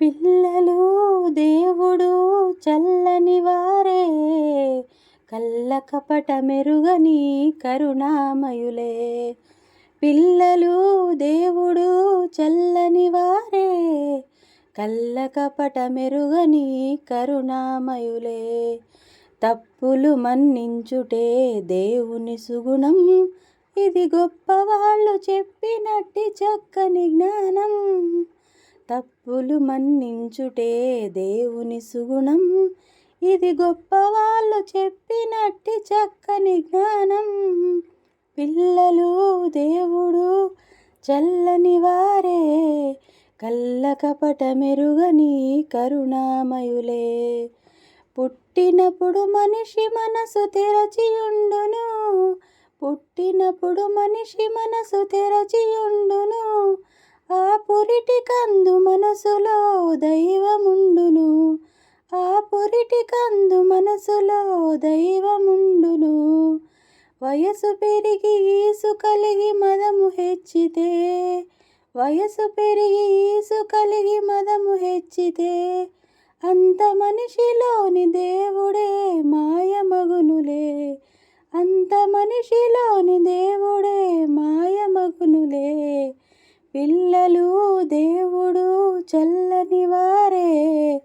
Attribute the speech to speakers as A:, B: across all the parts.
A: పిల్లలు దేవుడు చల్లని వారే. కళ్ళ కపట మెరుగని కరుణామయులే. పిల్లలు దేవుడు చల్లని వారే. కళ్ళ కపట మెరుగని కరుణామయులే. తప్పులు మన్నించుటే దేవుని సుగుణం. ఇది గొప్పవాళ్ళు చెప్పినట్టి చక్కని జ్ఞానం. తప్పులు మన్నించుటే దేవుని సుగుణం. ఇది గొప్పవాళ్ళు చెప్పినట్టి చక్కని జ్ఞానం. పిల్లలు దేవుడు చల్లని వారే. కళ్ళ కపట మెరుగని కరుణామయులే. పుట్టినప్పుడు మనిషి మనసు తెరచియుండును. పుట్టినప్పుడు మనిషి మనసు తెరచియుండును. ఆ పురిటి కందు మనసులో దైవముండును. ఆ పురిటి కందు మనసులో దైవముండును. వయసు పెరిగి ఈసు కలిగి మదము హెచ్చితే వయసు పెరిగి ఈసు కలిగి మదము హెచ్చితే అంత మనిషిలోని దేవుడే మాయమగునులే అంత మనిషిలోని దేవుడే మాయమగునులే పిల్లలు దేవుడు చల్లని వారే.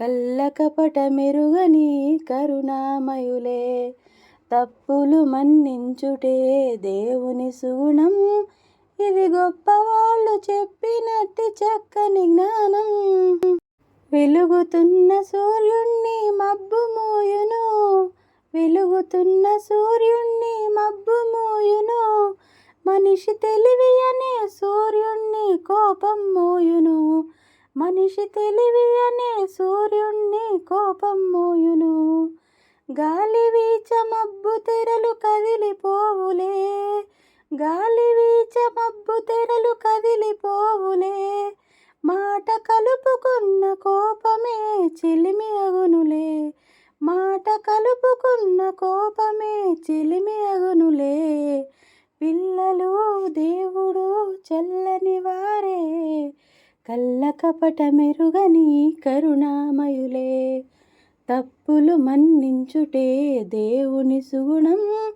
A: కళ్ళ కపట మెరుగని కరుణామయులే. తప్పులు మన్నించుటే దేవుని సుగుణం. ఇది గొప్పవాళ్ళు చెప్పినట్టి చక్కని జ్ఞానం. వెలుగుతున్న సూర్యుణ్ణి మబ్బు మోయును వెలుగుతున్న సూర్యుణ్ణి మబ్బు మోయును మనిషి తెలివి అనే సూర్యుణ్ణి కోపం మోయును. మనిషి తెలివి అనే సూర్యుణ్ణి కోపం మోయును. గాలి వీచ మబ్బు తెరలు కదిలిపోవులే. గాలి వీచ మబ్బు తెరలు కదిలిపోవులే. మాట కలుపుకున్న కోపమే చిలిమి అగునులే. మాట కలుపుకున్న కోపమే చిలిమి అగునులే. పిల్లలు దేవుడు చల్లని వారే. కళ్ళ కపట మెరుగని కరుణామయులే. తప్పులు మన్నించుటే దేవుని సుగుణం.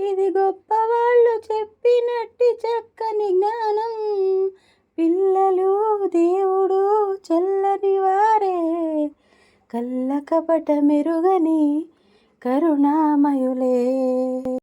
A: ఇది గొప్పవాళ్ళు చెప్పినట్టి చక్కని జ్ఞానం. పిల్లలు దేవుడు చల్లని వారే. కళ్ళ కపట మెరుగని కరుణామయులే.